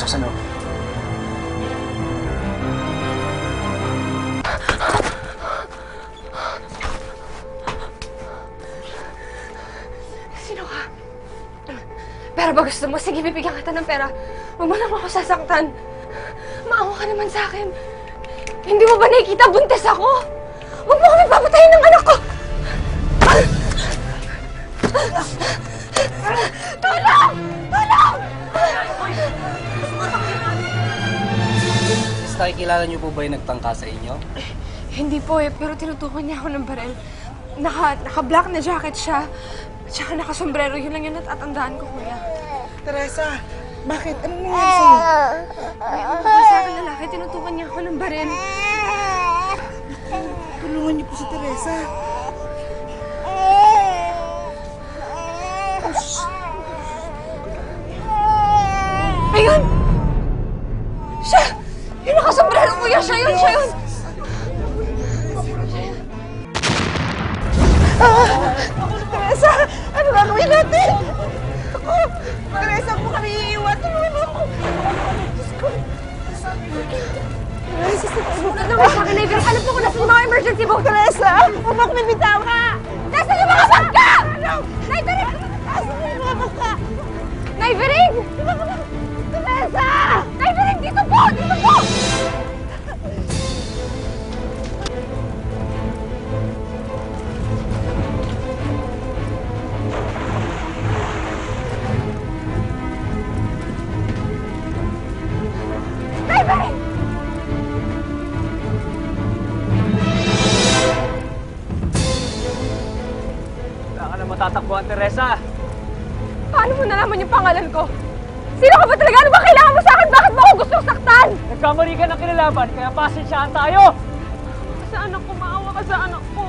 pumasok sa loob. Sino ka? Pero ba gusto mo? Sige, bibigyan kita ng pera. Huwag mo lang ako sasaktan. Maawa ka naman sa akin. Hindi mo ba nakikita buntis ako? Huwag mo kami papatayin ng anak ko! Ah! Ah! Miss, nakikilala niyo po ba yung nagtangka sa inyo? Hindi po eh, pero tinutukan niya ako ng barel. Naka, naka-black na jacket siya. Tsaka naka-sombrero. Yun lang yun natatandaan ko, kuya. Teresa, bakit? Anong nangyari sa'yo? May umupo sa akin lalaki, tinutukan niya ako ng barel. Tulungan niyo po si Teresa. Ayun! Kuya! Siya yun! Siya yun! Teresa, ano gagawin natin? Ako, Teresa, kung kami iiwan, tulungan mo ako. Diyos ko. Teresa, sa akin, Naiver. Alam po ko nasa yung mga emergency boat. Teresa, huwag mo akong Matatakbuhan, Teresa! Paano mo nalaman yung pangalan ko? Sino ka ba talaga? Ano ba kailangan mo sa akin? Bakit mo ako gustong saktan? Nagkamali ka ng kinalaban, kaya pasensyahan tayo! Sa anak ko, maawa ka sa anak ko.